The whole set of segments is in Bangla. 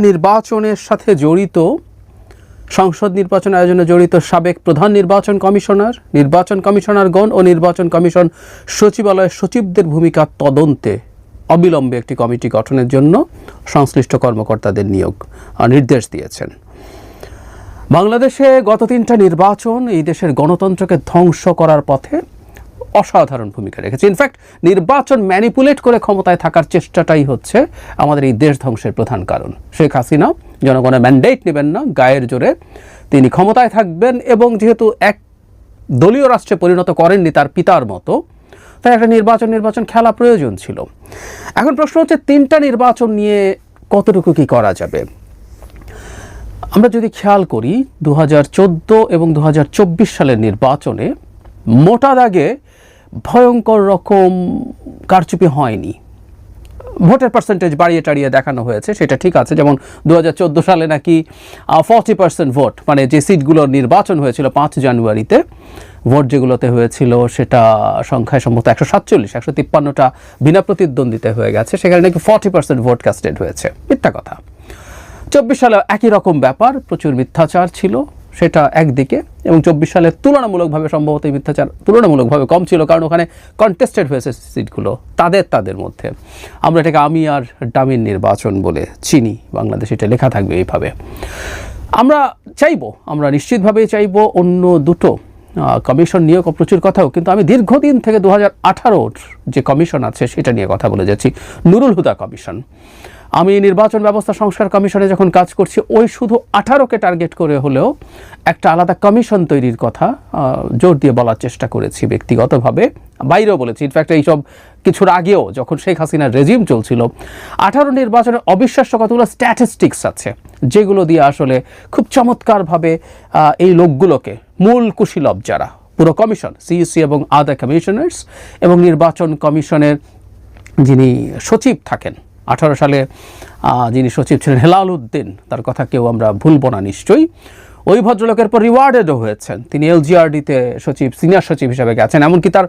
নির্বাচনের সাথে জড়িত, সংসদ নির্বাচন আয়োজনে জড়িত সাবেক প্রধান নির্বাচন কমিশনার, নির্বাচন কমিশনারগণ ও নির্বাচন কমিশন সচিবালয়ের সচিবদের ভূমিকা তদন্তে অবিলম্বে একটি কমিটি গঠনের জন্য সংশ্লিষ্ট কর্মকর্তাদের নিয়োগ নির্দেশ দিয়েছেন। বাংলাদেশে গত তিনটা নির্বাচন এই দেশের গণতন্ত্রকে ধ্বংস করার পথে অসাধারণ ভূমিকা রেখেছে। ইনফ্যাক্ট নির্বাচন ম্যানিপুলেট করে ক্ষমতায় থাকার চেষ্টাটাই হচ্ছে আমাদের এই দেশ ধ্বংসের প্রধান কারণ। শেখ হাসিনা জনগণের ম্যান্ডেট নেবেন না, গায়ের জোরে। তিনি ক্ষমতায় থাকবেন এবং যেহেতু এক দলীয় রাষ্ট্রে পরিণত করেননি তার পিতার মতো, তাই একটা নির্বাচন নির্বাচন খেলা প্রয়োজন ছিল। এখন প্রশ্ন হচ্ছে, তিনটা নির্বাচন নিয়ে কতটুকু কি করা যাবে? আমরা যদি খেয়াল করি দু হাজার চোদ্দ এবং দু হাজার চব্বিশ সালের নির্বাচনে মোটা দাগে ভয়ঙ্কর রকম কারচুপি হয়নি। ভোটের পার্সেন্টেজ বাড়িয়ে টাড়িয়ে দেখানো হয়েছে, সেটা ঠিক আছে। যেমন দু হাজার চোদ্দ সালে নাকি ফর্টি পার্সেন্ট ভোট মানে যে সিটগুলোর নির্বাচন হয়েছিল পাঁচ জানুয়ারিতে, ভোট যেগুলোতে হয়েছিল সেটা সংখ্যায় সম্ভবত একশো সাতচল্লিশ, একশো তিপ্পান্নটা বিনা প্রতিদ্বন্দ্বিতা হয়ে গেছে। সেখানে নাকি ফর্টি পার্সেন্ট ভোট কাস্টেড হয়েছে। মিথ্যা কথা। চব্বিশ সালে একই রকম ব্যাপার, প্রচুর মিথ্যাচার ছিল, সেটা একদিকে। এবং চব্বিশ সালে তুলনামূলকভাবে সম্ভবত এই মিথ্যাচার তুলনামূলকভাবে কম ছিল, কারণ ওখানে কন্টেস্টেড হয়েছে সিটগুলো, তাদের তাদের মধ্যে। আমরা এটাকে আমি আর ডামির নির্বাচন বলে চিনি, বাংলাদেশে এটা লেখা থাকবে এইভাবে। আমরা চাইব, আমরা নিশ্চিতভাবেই চাইব অন্য দুটো কমিশন নিয়ে প্রচুর কথাও, কিন্তু আমি দীর্ঘদিন থেকে দু হাজার যে কমিশন আছে সেটা নিয়ে কথা বলে যাচ্ছি, নুরুল হুদা কমিশন। আমি নির্বাচন ব্যবস্থা সংস্কার কমিশনে যখন কাজ করছি, ওই শুধু আঠারোকে টার্গেট করে হলেও একটা আলাদা কমিশন তৈরির কথা জোর দিয়ে বলার চেষ্টা করেছি ব্যক্তিগতভাবে, বাইরেও বলেছি। ইনফ্যাক্ট এইসব কিছুর আগেও যখন শেখ হাসিনার রেজিম চলছিল, আঠারো নির্বাচনের অবিশ্বাস্য কতগুলো স্ট্যাটিস্টিক্স আছে, যেগুলো দিয়ে আসলে খুব চমৎকারভাবে এই লোকগুলোকে মূল কুশীলব যারা, পুরো কমিশন সিইসি এবং আদার কমিশনার্স এবং নির্বাচন কমিশনের যিনি সচিব থাকেন আঠারো সালে যিনি সচিব ছিলেন হেলাল উদ্দিন, তার কথা কেউ আমরা ভুলব না নিশ্চয়ই। ওই ভদ্রলোকের পর রিওয়ার্ডেডও হয়েছেন। তিনি এলজিআরডিতে সচিব সিনিয়র সচিব হিসেবে গেছেন, এমনকি তার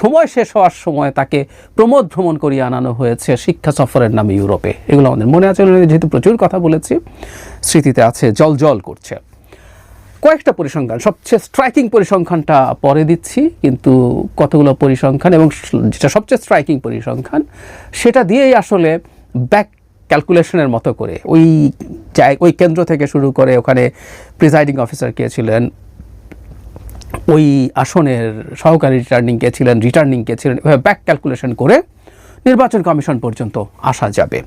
সময় শেষ হওয়ার সময় তাকে প্রমোদ ভ্রমণ করিয়ে আনানো হয়েছে শিক্ষা সফরের নামে ইউরোপে। এগুলো আমাদের মনে আছে, যেহেতু প্রচুর কথা বলেছি। স্মৃতিতে আছে, জল জল করছে। কয়েকটা পরিসংখ্যান, সবচেয়ে স্ট্রাইকিং পরিসংখ্যানটা পরে দিচ্ছি, কিন্তু কতগুলো পরিসংখ্যান এবং যেটা সবচেয়ে স্ট্রাইকিং পরিসংখ্যান, সেটা দিয়েই আসলে ব্যাক ক্যালকুলেশনের মতো করে, ওই ওই কেন্দ্র থেকে শুরু করে ওখানে প্রিজাইডিং অফিসার কে ছিলেন, ওই আসনের সহকারী রিটার্নিং কে ছিলেন রিটার্নিং কে ছিলেন, এভাবে ব্যাক ক্যালকুলেশন করে নির্বাচন কমিশন পর্যন্ত আসা যাবে।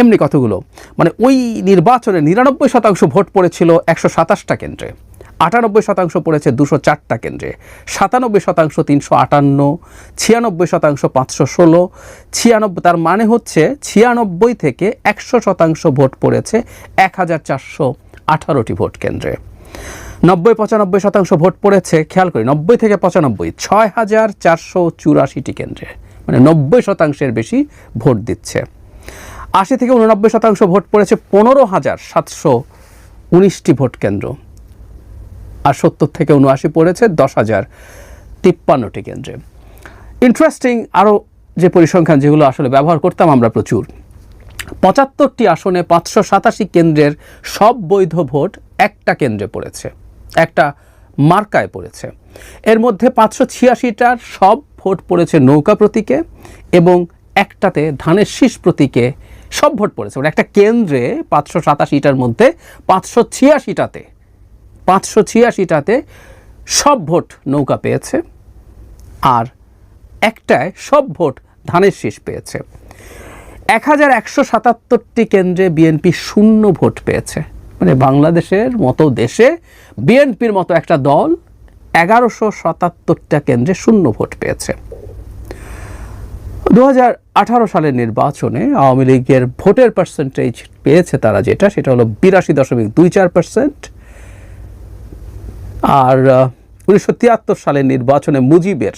এমনি কতগুলো? মানে ওই নির্বাচনে নিরানব্বই শতাংশ ভোট পড়েছিল একশো সাতাশটা কেন্দ্রে। আটানব্বই শতাংশ পড়েছে দুশো চারটা কেন্দ্রে, সাতানব্বই শতাংশ তিনশো আটান্ন, ছিয়ানব্বই শতাংশ পাঁচশো ষোলো ছিয়ানব্বই তার মানে হচ্ছে ছিয়ানব্বই থেকে একশো শতাংশ ভোট পড়েছে এক হাজার চারশো আঠারোটি ভোট কেন্দ্রে। নব্বই পঁচানব্বই শতাংশ ভোট পড়েছে, খেয়াল করি, নব্বই থেকে পঁচানব্বই, ছয় হাজার চারশো চুরাশিটি কেন্দ্রে মানে নব্বই শতাংশের বেশি ভোট দিচ্ছে। আশি থেকে উননব্বই শতাংশ ভোট পড়েছে পনেরো হাজার সাতশো উনিশটি ভোট কেন্দ্র। আর সত্তর থেকে উনআশি পড়েছে দশ হাজার তিপ্পান্নটি কেন্দ্রে। ইন্টারেস্টিং আরও যে পরিসংখ্যান যেগুলো আসলে ব্যবহার করতাম আমরা প্রচুর। পঁচাত্তরটি আসনে পাঁচশো সাতাশি কেন্দ্রের সব বৈধ ভোট একটা কেন্দ্রে পড়েছে, একটা মার্কায় পড়েছে। এর মধ্যে পাঁচশো ছিয়াশিটার সব ভোট পড়েছে নৌকা প্রতীকে এবং একটাতে ধানের শীষ প্রতীকে সব ভোট পড়েছে। মানে একটা কেন্দ্রে পাঁচশো সাতাশিটার মধ্যে পাঁচশো ছিয়াশিটাতে পাঁচশো ছিয়াশিটাতে সব ভোট নৌকা পেয়েছে আর একটায় সব ভোট ধানের শীষ পেয়েছে। এক হাজার একশো সাতাত্তরটি কেন্দ্রে বিএনপি শূন্য ভোট পেয়েছে। মানে বাংলাদেশের মতো দেশে বিএনপির মতো একটা দল এগারোশো সাতাত্তরটা কেন্দ্রে শূন্য ভোট পেয়েছে। দু আঠারো সালের নির্বাচনে আওয়ামী লীগের ভোটের পার্সেন্টেজ পেয়েছে তারা যেটা, সেটা হলো বিরাশি দশমিক দুই চার পার্সেন্ট আর উনিশশো তিয়াত্তর সালের নির্বাচনে মুজিবের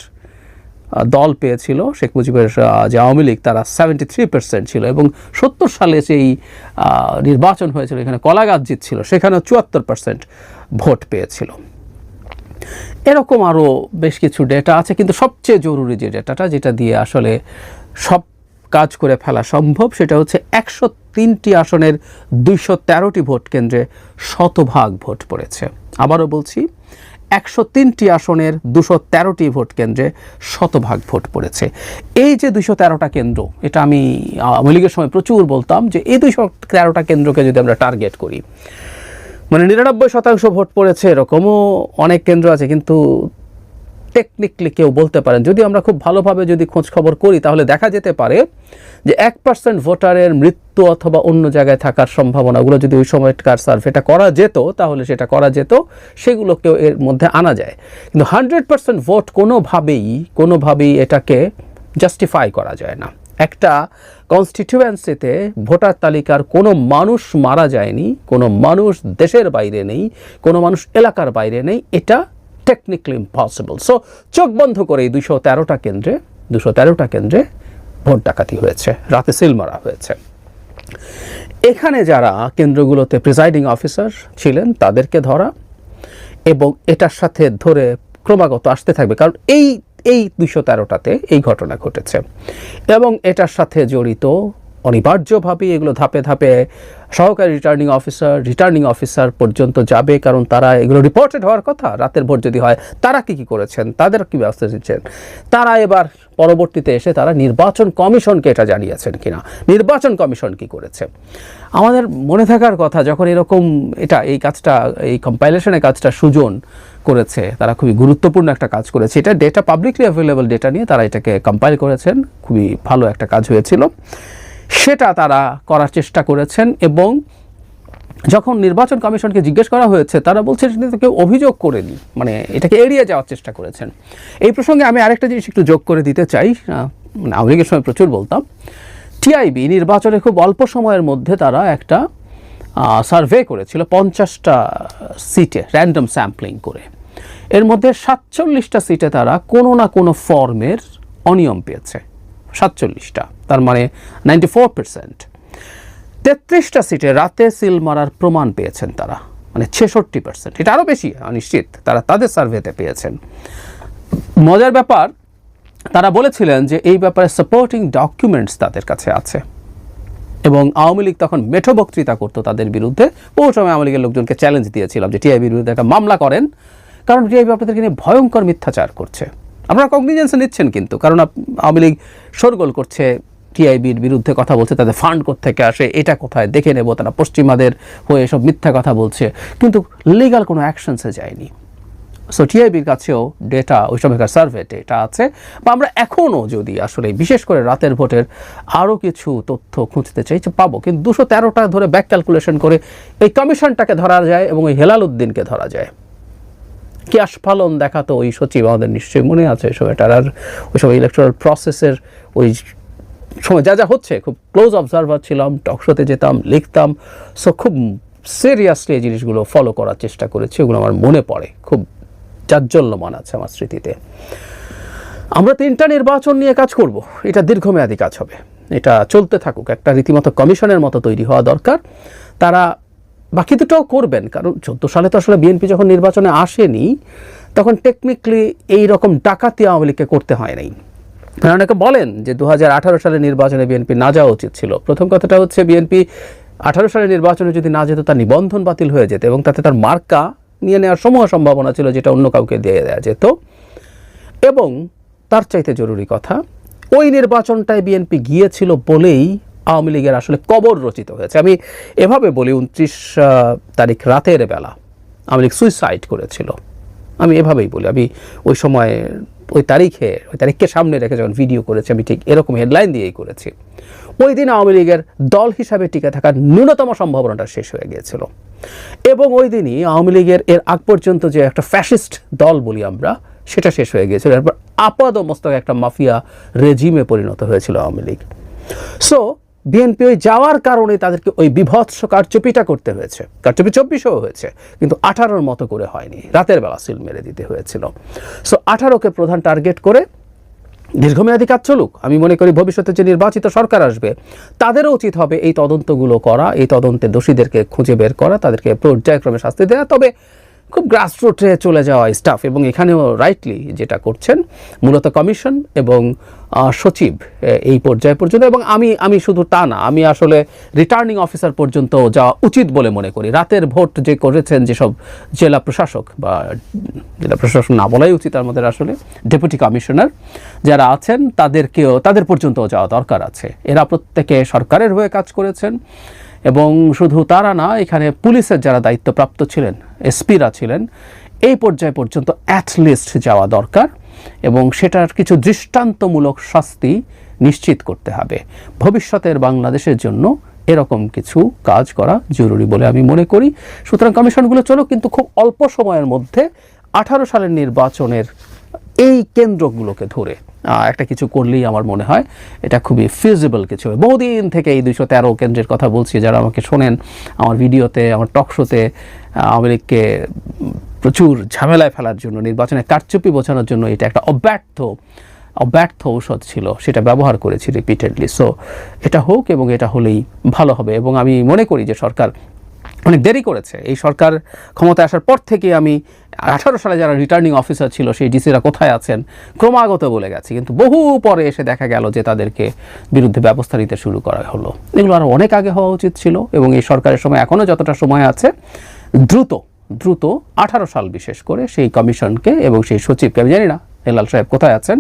দল পেয়েছিল। শেখ মুজিবের যে আওয়ামী লীগ, তারা সেভেন্টি থ্রি পার্সেন্ট ছিল এবং সত্তর সালে সেই নির্বাচন হয়েছিল, এখানে কলাগাছ জিতছিল সেখানে চুয়াত্তর পার্সেন্ট ভোট পেয়েছিল। এরকম আরও বেশ কিছু ডেটা আছে, কিন্তু সবচেয়ে জরুরি যে ডেটাটা যেটা দিয়ে আসলে সব কাজ করে ফেলা সম্ভব, সেটা হচ্ছে একশো তিনটি আসনের দুইশো তেরোটি ভোট কেন্দ্রে শতভাগ ভোট পড়েছে। আবারও বলছি, একশো তিনটি আসনের দুশো তেরোটি ভোট কেন্দ্রে শতভাগ ভোট পড়েছে। এই যে দুশো তেরোটা কেন্দ্র, এটা আমি আওয়ামী লীগের সময় প্রচুর বলতাম যে এই দুশো তেরোটা কেন্দ্রকে যদি আমরা টার্গেট করি মানে নিরানব্বই শতাংশ ভোট পড়েছে এরকমও অনেক কেন্দ্র আছে, কিন্তু টেকনিক্যালি কেউ বলতে পারেন। যদি আমরা খুব ভালোভাবে যদি খোঁজ খবর করি, তাহলে দেখা যেতে পারে যে এক পার্সেন্ট ভোটারের মৃত্যু অথবা অন্য জায়গায় থাকার সম্ভাবনাগুলো যদি ওই সময়কার সার্ভেটা করা যেত, তাহলে সেটা করা যেত, সেগুলোকেও এর মধ্যে আনা যায়। কিন্তু হান্ড্রেড পার্সেন্ট ভোট কোনোভাবেই কোনোভাবেই এটাকে জাস্টিফাই করা যায় না। একটা কনস্টিটিউয়েন্সিতে ভোটার তালিকার কোনো মানুষ মারা যায়নি, কোনো মানুষ দেশের বাইরে নেই, কোনো মানুষ এলাকার বাইরে নেই, এটা টেকনিক্যালি ইম্পসিবল সো চোখ বন্ধ করে এই দুশো তেরোটা কেন্দ্রে দুশো তেরোটা কেন্দ্রে ভোট ডাকাতি হয়েছে, রাতে সিল মারা হয়েছে। এখানে যারা কেন্দ্রগুলোতে প্রিসাইডিং অফিসার ছিলেন, তাদেরকে ধরা এবং এটার সাথে ধরে ক্রমাগত আসতে থাকবে, কারণ এই এই দুশো তেরোটাতে এই ঘটনা ঘটেছে। এবং এটার সাথে জড়িত অনিবার্যভাবেই এগুলো ধাপে ধাপে সহকারী রিটার্নিং অফিসার রিটার্নিং অফিসার পর্যন্ত যাবে, কারণ তারা এগুলো রিপোর্টেড হওয়ার কথা, রাতের ভোট যদি হয়, তারা কি কি করেছেন, তাদের কি ব্যবস্থা নিচ্ছেন? তারা এবার পরবর্তীতে এসে তারা নির্বাচন কমিশনকে এটা জানিয়েছেন কিনা, নির্বাচন কমিশন কি করেছে? আমাদের মনে থাকার কথা, যখন এরকম এটা, এই কাজটা, এই কম্পাইলেশনের কাজটা সুজন করেছে, তারা খুবই গুরুত্বপূর্ণ একটা কাজ করেছে, এটা ডেটা পাবলিকলি অ্যাভেলেবল ডেটা নিয়ে তারা এটাকে কম্পাইল করেছেন, খুবই ভালো একটা কাজ হয়েছিল। সেটা তারা করার চেষ্টা করেছেন এবং যখন নির্বাচন কমিশনকে জিজ্ঞেস করা হয়েছে, তারা বলছে সেটা কেউ অভিযোগ করেনি মানে এটাকে এড়িয়ে যাওয়ার চেষ্টা করেছেন। এই প্রসঙ্গে আমি আরেকটা জিনিস একটু যোগ করে দিতে চাই মানে আওয়ামী সময় প্রচুর বলতাম। টিআইবি নির্বাচনে খুব অল্প সময়ের মধ্যে তারা একটা সার্ভে করেছিল পঞ্চাশটা সিটে র্যান্ডম স্যাম্পলিং করে। এর মধ্যে সাতচল্লিশটা সিটে তারা কোনো না কোনো ফর্মের অনিয়ম পেয়েছে। সাতচল্লিশটা, তার মানে নাইনটি ফোর পার্সেন্ট তেত্রিশটা সিটে রাতে সিল মারার প্রমাণ পেয়েছেন তারা মানে ছেষট্টি পার্সেন্ট এটা আরও বেশি নিশ্চিত তারা তাদের সার্ভেতে পেয়েছেন। মজার ব্যাপার, তারা বলেছিলেন যে এই ব্যাপারে সাপোর্টিং ডকুমেন্টস তাদের কাছে আছে। এবং আওয়ামী লীগ তখন মেঠো বক্তৃতা করতো তাদের বিরুদ্ধে। বহু সময় আওয়ামী লীগের লোকজনকে চ্যালেঞ্জ দিয়েছিলাম যে টিআইবির বিরুদ্ধে একটা মামলা করেন। কারণ টিআইবি আপনাদেরকে নিয়ে ভয়ঙ্কর মিথ্যাচার করছে। আপনারা কগনিজেন্সে নিচ্ছেন কিন্তু, কারণ আওয়ামী লীগ শোরগোল করছে টিআইবির বিরুদ্ধে কথা বলছে, তাদের ফান্ড থেকে আসে, এটা কোথায়, দেখে নেব, তারা পশ্চিমাদের হয়ে সব মিথ্যা কথা বলছে, কিন্তু লিগাল কোনো অ্যাকশনসে যায়নি। সো টিআইবির কাছেও ডেটা ওই সময়কার সার্ভে ডেটা আছে, বা আমরা এখনও যদি আসলে, বিশেষ করে রাতের ভোটের আরও কিছু তথ্য খুঁজতে চাই পাবো, কিন্তু দুশো তেরোটা ধরে ব্যাক ক্যালকুলেশন করে এই কমিশনটাকে ধরা যায় এবং ওই হেলাল উদ্দিনকে ধরা যায়। কি আস্ফালন দেখাতো ওই সচিব আমাদের নিশ্চয়ই মনে আছে সময়টার। আর ওই সময় ইলেকট্রাল প্রসেসের ওই সময় যা যা হচ্ছে, খুব ক্লোজ অবজারভার ছিলাম টকশোতে যেতাম, লিখতাম। সো খুব সিরিয়াসলি এই জিনিসগুলো ফলো করার চেষ্টা করেছি, ওগুলো আমার মনে পড়ে। খুব জাজ্জল্যমান আছে আমার স্মৃতিতে। আমরা তিনটা নির্বাচন নিয়ে কাজ করব, এটা দীর্ঘমেয়াদী কাজ হবে। এটা চলতে থাকুক, একটা রীতিমতো কমিশনের মতো তৈরি হওয়া দরকার। তারা বাকি দুটোও করবেন, কারণ চোদ্দ সালে তো আসলে বিএনপি যখন নির্বাচনে আসেনি, তখন টেকনিক্যালি এই রকম ডাকাতি আওয়ামী লীগকে করতে হয় নাই। অনেকে বলেন যে দু সালে নির্বাচনে বিএনপি না যাওয়া উচিত ছিল। প্রথম কথাটা হচ্ছে বিএনপি আঠারো সালের নির্বাচনে যদি না যেত, তার নিবন্ধন বাতিল হয়ে যেত এবং তাতে তার মার্কা নিয়ে নেওয়ার সমূহ সম্ভাবনা ছিল যেটা অন্য কাউকে দিয়ে দেওয়া যেত। এবং তার চাইতে জরুরি কথা, ওই নির্বাচনটায় বিএনপি গিয়েছিল বলেই আওয়ামী লীগের আসলে কবর রচিত হয়েছে। আমি এভাবে বলি, উনত্রিশ তারিখ রাতের বেলা আওয়ামী লীগ সুইসাইড করেছিল। আমি এভাবেই বলি, আমি ওই সময়, ওই তারিখে, ওই তারিখকে সামনে রেখে যখন ভিডিও করেছি, আমি ঠিক এরকম হেডলাইন দিয়েই করেছি। ওই দিন আওয়ামী লীগের দল হিসাবে টিকে থাকার ন্যূনতম সম্ভাবনাটা শেষ হয়ে গিয়েছিল। এবং ওই দিনই আওয়ামী লীগের এর আগ পর্যন্ত যে একটা ফ্যাসিস্ট দল বলি আমরা, সেটা শেষ হয়ে গিয়েছিল। এরপর আপাদ মস্তক একটা মাফিয়া রেজিমে পরিণত হয়েছিল আওয়ামী লীগ। সো বিএনপি ওই যাওয়ার কারণে তাদেরকে ওই বিভৎস কারচুপিটা করতে হয়েছে। কারচুপি চব্বিশেও হয়েছে, কিন্তু আঠারোর মতো করে হয়নি। রাতের বেলা সিল মেরে দিতে হয়েছিল। সো আঠারোকে প্রধান টার্গেট করে দীর্ঘমেয়াদী কাজ চলুক। আমি মনে করি ভবিষ্যতে যে নির্বাচিত সরকার আসবে, তাদেরও উচিত হবে এই তদন্তগুলো করা, এই তদন্তে দোষীদেরকে খুঁজে বের করা, তাদেরকে পর্যায়ক্রমে শাস্তি দেওয়া তবে খুব গ্রাসরুটে চলে যাওয়া স্টাফ এবং এখানেও রাইটলি যেটা করছেন মূলত কমিশন এবং সচিব এই পর্যায় পর্যন্ত এবং আমি আমি শুধু তা না, আমি আসলে রিটার্নিং অফিসার পর্যন্ত যাওয়া উচিত বলে মনে করি। রাতের ভোট যে করেছেন যেসব জেলা প্রশাসক বা জেলা প্রশাসক না বলাই উচিত আমাদের আসলে ডেপুটি কমিশনার যারা আছেন তাদেরকেও, তাদের পর্যন্ত যাওয়া দরকার আছে। এরা প্রত্যেকে সরকারের হয়ে কাজ করেছেন। এবং শুধু তারা না, এখানে পুলিশের যারা দায়িত্বপ্রাপ্ত ছিলেন, এসপিরা ছিলেন, এই পর্যায় পর্যন্ত অ্যাটলিস্ট যাওয়া দরকার এবং সেটার কিছু দৃষ্টান্তমূলক শাস্তি নিশ্চিত করতে হবে। ভবিষ্যতের বাংলাদেশের জন্য এরকম কিছু কাজ করা জরুরি বলে আমি মনে করি। সুতরাং কমিশনগুলো চলো কিন্তু খুব অল্প সময়ের মধ্যে আঠারো সালের নির্বাচনের এই কেন্দ্রগুলোকে ধরে একটা কিছু করলেই আমার মনে হয় এটা খুবই ফিজিবল কিছু হবে। বহুদিন থেকে এই দুইশো তেরো কেন্দ্রের কথা বলছি, যারা আমাকে শোনেন, আমার ভিডিওতে, আমার টক শোতে আওয়ামী লীগকে প্রচুর ঝামেলায় ফেলার জন্য, নির্বাচনে কারচুপি বোঝানোর জন্য এটা একটা অব্যর্থ অব্যর্থ ঔষধ ছিল, সেটা ব্যবহার করেছি রিপিটেডলি সো এটা হোক এবং এটা হলেই ভালো হবে এবং আমি মনে করি যে সরকার অনেক দেরি করেছে এই সরকার ক্ষমতায় আসার পর থেকে আমি আঠারো সালে যারা রিটার্নিং অফিসার ছিল, সেই ডিসিরা কোথায় আছেন ক্রমাগত বলে গেছে। কিন্তু বহু পরে এসে দেখা গেল যে তাদেরকে বিরুদ্ধে ব্যবস্থা নিতে শুরু করা হলো। এগুলো আরও অনেক আগে হওয়া উচিত ছিল এবং এই সরকারের সময় এখনও যতটা সময় আছে, দ্রুত দ্রুত আঠারো সাল বিশেষ করে সেই কমিশনকে এবং সেই সচিবকে, আমি জানি না, হেলাল সাহেব কোথায় আছেন